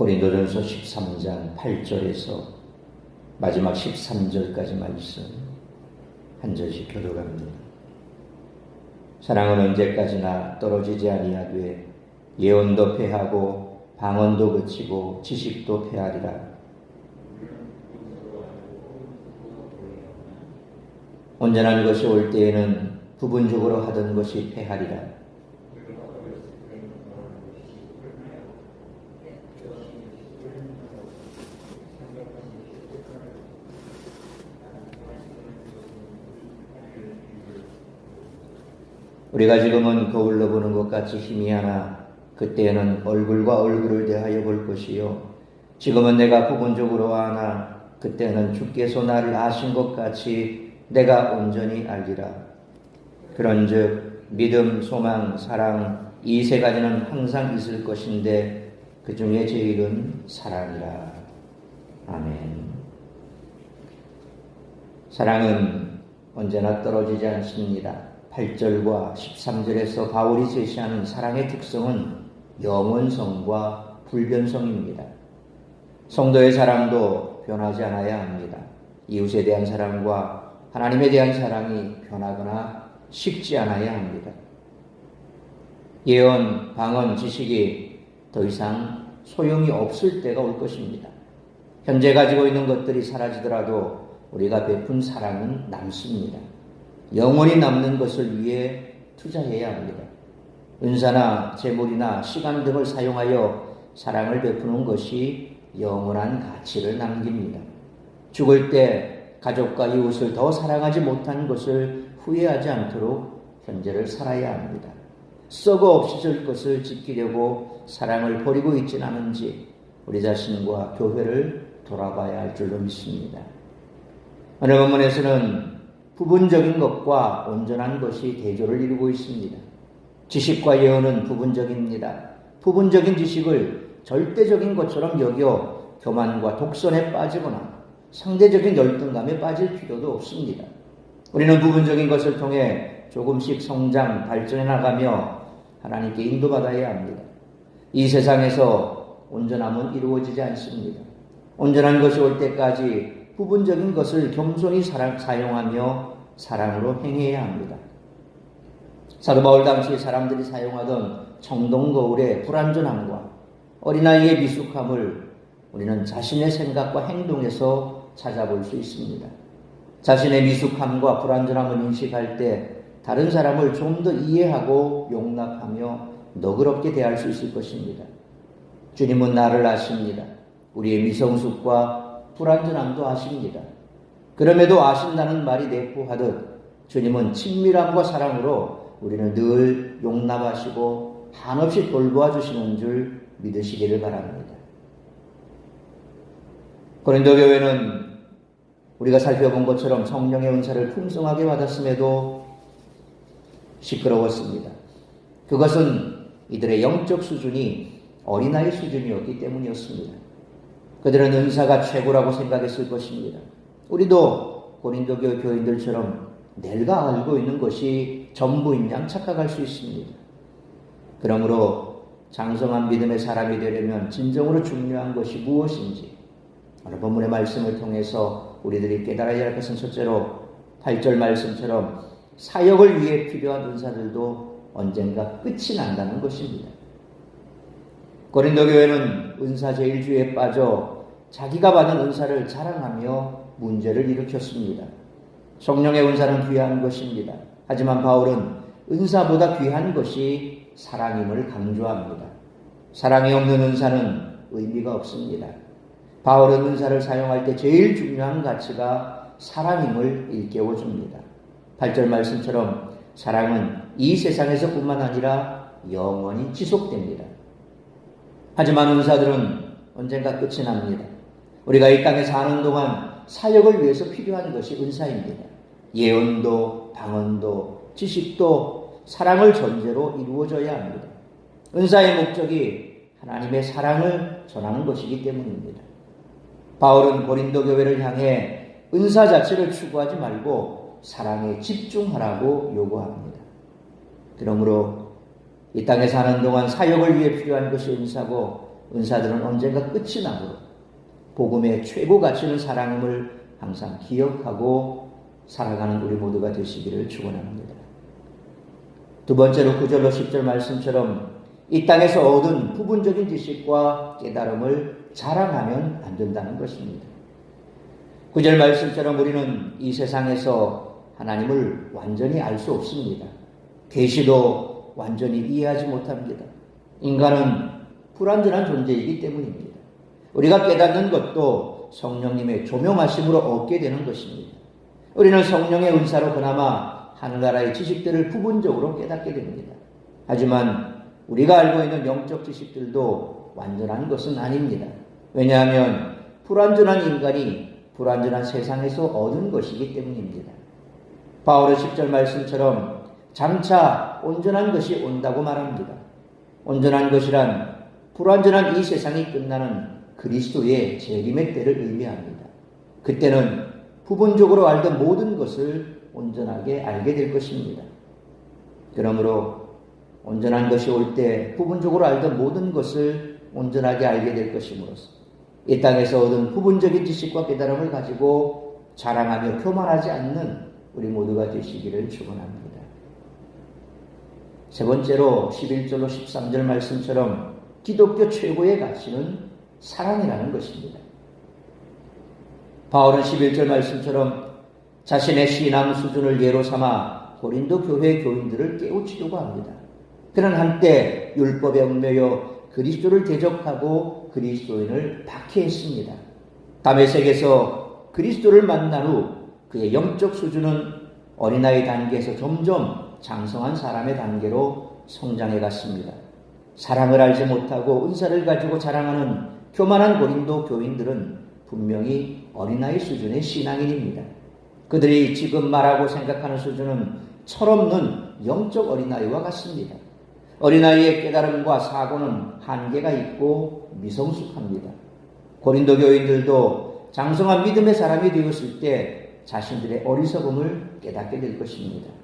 고린도전서 13장 8절에서 마지막 13절까지 말씀 한 절씩 교도합니다. 사랑은 언제까지나 떨어지지 아니하되 예언도 패하고 방언도 그치고 지식도 패하리라. 온전한 것이 올 때에는 부분적으로 하던 것이 패하리라. 우리가 지금은 거울로 보는 것 같이 힘이 하나 그때에는 얼굴과 얼굴을 대하여 볼 것이요. 지금은 내가 부분적으로 아나 그때는 주께서 나를 아신 것 같이 내가 온전히 알리라. 그런즉 믿음, 소망, 사랑 이 세 가지는 항상 있을 것인데 그 중에 제일은 사랑이라. 아멘. 사랑은 언제나 떨어지지 않습니다. 8절과 13절에서 바울이 제시하는 사랑의 특성은 영원성과 불변성입니다. 성도의 사랑도 변하지 않아야 합니다. 이웃에 대한 사랑과 하나님에 대한 사랑이 변하거나 식지 않아야 합니다. 예언, 방언, 지식이 더 이상 소용이 없을 때가 올 것입니다. 현재 가지고 있는 것들이 사라지더라도 우리가 베푼 사랑은 남습니다. 영원히 남는 것을 위해 투자해야 합니다. 은사나 재물이나 시간 등을 사용하여 사랑을 베푸는 것이 영원한 가치를 남깁니다. 죽을 때 가족과 이웃을 더 사랑하지 못한 것을 후회하지 않도록 현재를 살아야 합니다. 썩어 없어질 것을 지키려고 사랑을 버리고 있지는 않은지 우리 자신과 교회를 돌아봐야 할 줄로 믿습니다. 오늘 본문에서는 부분적인 것과 온전한 것이 대조를 이루고 있습니다. 지식과 예언은 부분적입니다. 부분적인 지식을 절대적인 것처럼 여겨 교만과 독선에 빠지거나 상대적인 열등감에 빠질 필요도 없습니다. 우리는 부분적인 것을 통해 조금씩 성장, 발전해 나가며 하나님께 인도받아야 합니다. 이 세상에서 온전함은 이루어지지 않습니다. 온전한 것이 올 때까지 부분적인 것을 겸손히 사랑, 사용하며 사랑으로 행해야 합니다. 사도 바울 당시 사람들이 사용하던 청동 거울의 불완전함과 어린아이의 미숙함을 우리는 자신의 생각과 행동에서 찾아볼 수 있습니다. 자신의 미숙함과 불완전함을 인식할 때 다른 사람을 좀 더 이해하고 용납하며 너그럽게 대할 수 있을 것입니다. 주님은 나를 아십니다. 우리의 미성숙과 불완전함도 아십니다. 그럼에도 아신다는 말이 내포하듯 주님은 친밀함과 사랑으로 우리는 늘 용납하시고 한없이 돌보아 주시는 줄 믿으시기를 바랍니다. 고린도 교회는 우리가 살펴본 것처럼 성령의 은사를 풍성하게 받았음에도 시끄러웠습니다. 그것은 이들의 영적 수준이 어린아이 수준이었기 때문이었습니다. 그들은 은사가 최고라고 생각했을 것입니다. 우리도 고린도 교회 교인들처럼 내가 알고 있는 것이 전부인 양 착각할 수 있습니다. 그러므로 장성한 믿음의 사람이 되려면 진정으로 중요한 것이 무엇인지 오늘 본문의 말씀을 통해서 우리들이 깨달아야 할 것은 첫째로 8절 말씀처럼 사역을 위해 필요한 은사들도 언젠가 끝이 난다는 것입니다. 고린도 교회는 은사 제일주의에 빠져 자기가 받은 은사를 자랑하며 문제를 일으켰습니다. 성령의 은사는 귀한 것입니다. 하지만 바울은 은사보다 귀한 것이 사랑임을 강조합니다. 사랑이 없는 은사는 의미가 없습니다. 바울은 은사를 사용할 때 제일 중요한 가치가 사랑임을 일깨워 줍니다. 8절 말씀처럼 사랑은 이 세상에서뿐만 아니라 영원히 지속됩니다. 하지만 은사들은 언젠가 끝이 납니다. 우리가 이 땅에 사는 동안 사역을 위해서 필요한 것이 은사입니다. 예언도, 방언도, 지식도 사랑을 전제로 이루어져야 합니다. 은사의 목적이 하나님의 사랑을 전하는 것이기 때문입니다. 바울은 고린도 교회를 향해 은사 자체를 추구하지 말고 사랑에 집중하라고 요구합니다. 그러므로 이 땅에 사는 동안 사역을 위해 필요한 것이 은사고 은사들은 언젠가 끝이 나므로 복음의 최고 가치는 사랑임을 항상 기억하고 살아가는 우리 모두가 되시기를 축원합니다. 두 번째로 9절로 10절 말씀처럼 이 땅에서 얻은 부분적인 지식과 깨달음을 자랑하면 안 된다는 것입니다. 9절 말씀처럼 우리는 이 세상에서 하나님을 완전히 알 수 없습니다. 계시도 완전히 이해하지 못합니다. 인간은 불완전한 존재이기 때문입니다. 우리가 깨닫는 것도 성령님의 조명하심으로 얻게 되는 것입니다. 우리는 성령의 은사로 그나마 하늘나라의 지식들을 부분적으로 깨닫게 됩니다. 하지만 우리가 알고 있는 영적 지식들도 완전한 것은 아닙니다. 왜냐하면 불완전한 인간이 불완전한 세상에서 얻은 것이기 때문입니다. 바울의 10절 말씀처럼 장차 온전한 것이 온다고 말합니다. 온전한 것이란 불완전한 이 세상이 끝나는 그리스도의 재림의 때를 의미합니다. 그때는 부분적으로 알던 모든 것을 온전하게 알게 될 것입니다. 그러므로 온전한 것이 올 때 부분적으로 알던 모든 것을 온전하게 알게 될 것이므로서 이 땅에서 얻은 부분적인 지식과 깨달음을 가지고 자랑하며 교만하지 않는 우리 모두가 되시기를 축원합니다. 세 번째로 11절로 13절 말씀처럼 기독교 최고의 가치는 사랑이라는 것입니다. 바울은 11절 말씀처럼 자신의 신앙 수준을 예로 삼아 고린도 교회 교인들을 깨우치려고 합니다. 그는 한때 율법에 얽매여 그리스도를 대적하고 그리스도인을 박해했습니다. 담에색에서 그리스도를 만난 후 그의 영적 수준은 어린아이 단계에서 점점 장성한 사람의 단계로 성장해 갔습니다. 사랑을 알지 못하고 은사를 가지고 자랑하는 교만한 고린도 교인들은 분명히 어린아이 수준의 신앙인입니다. 그들이 지금 말하고 생각하는 수준은 철없는 영적 어린아이와 같습니다. 어린아이의 깨달음과 사고는 한계가 있고 미성숙합니다. 고린도 교인들도 장성한 믿음의 사람이 되었을 때 자신들의 어리석음을 깨닫게 될 것입니다.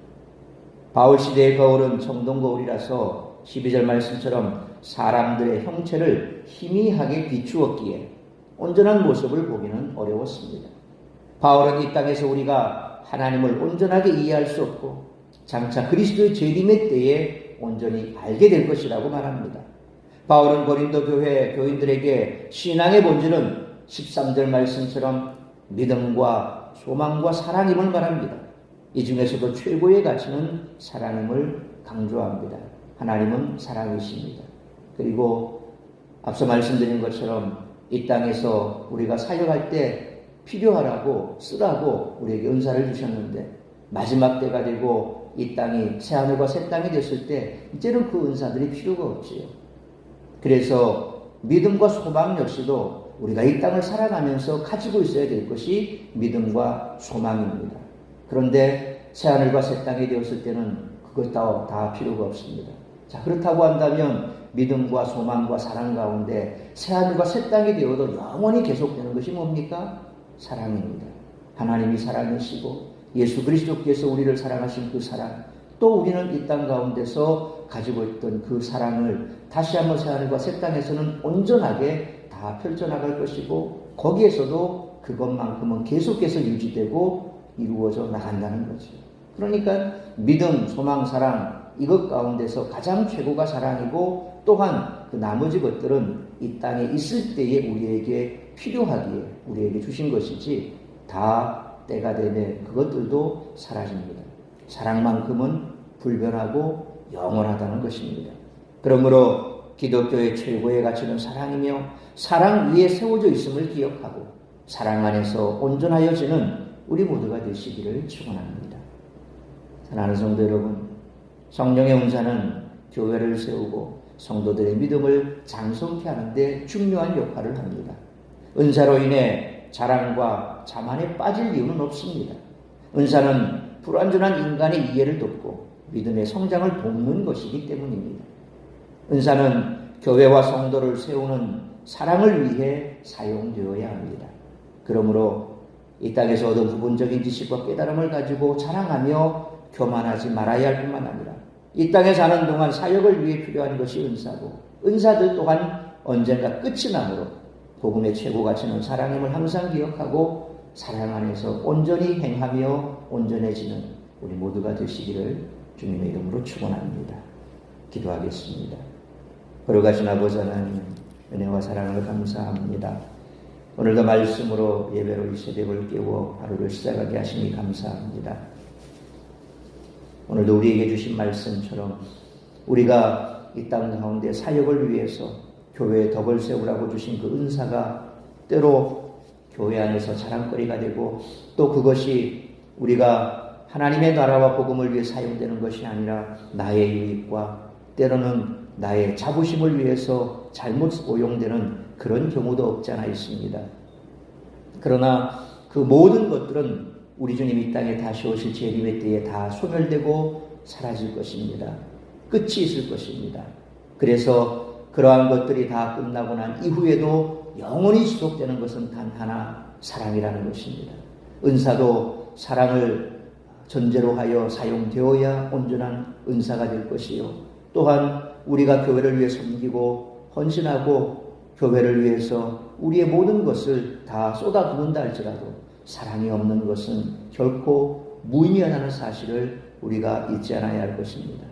바울 시대의 거울은 청동 거울이라서 12절 말씀처럼 사람들의 형체를 희미하게 비추었기에 온전한 모습을 보기는 어려웠습니다. 바울은 이 땅에서 우리가 하나님을 온전하게 이해할 수 없고 장차 그리스도의 재림의 때에 온전히 알게 될 것이라고 말합니다. 바울은 고린도 교회 교인들에게 신앙의 본질은 13절 말씀처럼 믿음과 소망과 사랑임을 말합니다. 이 중에서도 최고의 가치는 사랑임을 강조합니다. 하나님은 사랑이십니다. 그리고 앞서 말씀드린 것처럼 이 땅에서 우리가 사역할 때 필요하라고 쓰라고 우리에게 은사를 주셨는데 마지막 때가 되고 이 땅이 새하늘과 새 땅이 됐을 때 이제는 그 은사들이 필요가 없지요. 그래서 믿음과 소망 역시도 우리가 이 땅을 살아가면서 가지고 있어야 될 것이 믿음과 소망입니다. 그런데 새하늘과 새 땅이 되었을 때는 그것 다, 다 필요가 없습니다. 자, 그렇다고 한다면 믿음과 소망과 사랑 가운데 새하늘과 새 땅이 되어도 영원히 계속되는 것이 뭡니까? 사랑입니다. 하나님이 사랑이시고 예수 그리스도께서 우리를 사랑하신 그 사랑 또 우리는 이 땅 가운데서 가지고 있던 그 사랑을 다시 한번 새하늘과 새 땅에서는 온전하게 다 펼쳐나갈 것이고 거기에서도 그것만큼은 계속해서 유지되고 이루어져 나간다는 거죠. 그러니까 믿음, 소망, 사랑 이것 가운데서 가장 최고가 사랑이고 또한 그 나머지 것들은 이 땅에 있을 때에 우리에게 필요하기에 우리에게 주신 것이지 다 때가 되면 그것들도 사라집니다. 사랑만큼은 불변하고 영원하다는 것입니다. 그러므로 기독교의 최고의 가치는 사랑이며 사랑 위에 세워져 있음을 기억하고 사랑 안에서 온전하여지는 우리 모두가 되시기를 축원합니다. 사랑하는 성도 여러분, 성령의 은사는 교회를 세우고 성도들의 믿음을 장성케 하는데 중요한 역할을 합니다. 은사로 인해 자랑과 자만에 빠질 이유는 없습니다. 은사는 불완전한 인간의 이해를 돕고 믿음의 성장을 돕는 것이기 때문입니다. 은사는 교회와 성도를 세우는 사랑을 위해 사용되어야 합니다. 그러므로 이 땅에서 얻은 부분적인 지식과 깨달음을 가지고 자랑하며 교만하지 말아야 할 뿐만 아니라 이 땅에 사는 동안 사역을 위해 필요한 것이 은사고 은사들 또한 언젠가 끝이 나므로 복음의 최고 가치는 사랑임을 항상 기억하고 사랑 안에서 온전히 행하며 온전해지는 우리 모두가 되시기를 주님의 이름으로 축원합니다. 기도하겠습니다. 걸어가신 아버지 하나님 은혜와 사랑을 감사합니다. 오늘도 말씀으로 예배로 이 새벽을 깨워 하루를 시작하게 하시니 감사합니다. 오늘도 우리에게 주신 말씀처럼 우리가 이 땅 가운데 사역을 위해서 교회에 덕을 세우라고 주신 그 은사가 때로 교회 안에서 자랑거리가 되고 또 그것이 우리가 하나님의 나라와 복음을 위해 사용되는 것이 아니라 나의 유익과 때로는 나의 자부심을 위해서 잘못 오용되는 그런 경우도 없지 않아 있습니다. 그러나 그 모든 것들은 우리 주님 이 땅에 다시 오실 재림의 때에 다 소멸되고 사라질 것입니다. 끝이 있을 것입니다. 그래서 그러한 것들이 다 끝나고 난 이후에도 영원히 지속되는 것은 단 하나 사랑이라는 것입니다. 은사도 사랑을 전제로 하여 사용되어야 온전한 은사가 될 것이요. 또한 우리가 교회를 위해 섬기고 헌신하고 교회를 위해서 우리의 모든 것을 다 쏟아부은다 할지라도 사랑이 없는 것은 결코 무의미하다는 사실을 우리가 잊지 않아야 할 것입니다.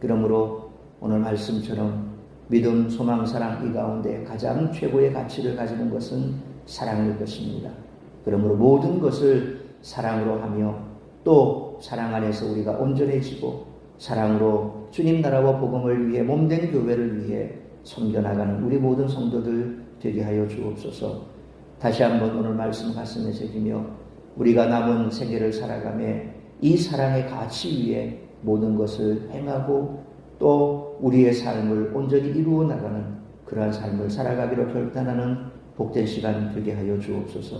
그러므로 오늘 말씀처럼 믿음, 소망, 사랑 이 가운데 가장 최고의 가치를 가지는 것은 사랑일 것입니다. 그러므로 모든 것을 사랑으로 하며 또 사랑 안에서 우리가 온전해지고 사랑으로 주님 나라와 복음을 위해 몸된 교회를 위해 섬겨나가는 우리 모든 성도들 되게 하여 주옵소서. 다시 한번 오늘 말씀 가슴에 새기며 우리가 남은 생애를 살아가며 이 사랑의 가치 위에 모든 것을 행하고 또 우리의 삶을 온전히 이루어 나가는 그러한 삶을 살아가기로 결단하는 복된 시간 되게 하여 주옵소서.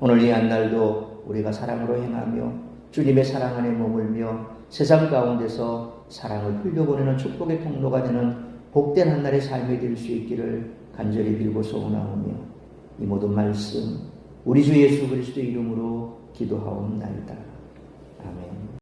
오늘 이 한날도 우리가 사랑으로 행하며 주님의 사랑 안에 머물며 세상 가운데서 사랑을 흘려보내는 축복의 통로가 되는 복된 한날의 삶이 될 수 있기를 간절히 빌고 소원하오며 이 모든 말씀 우리 주 예수 그리스도의 이름으로 기도하옵나이다. 아멘.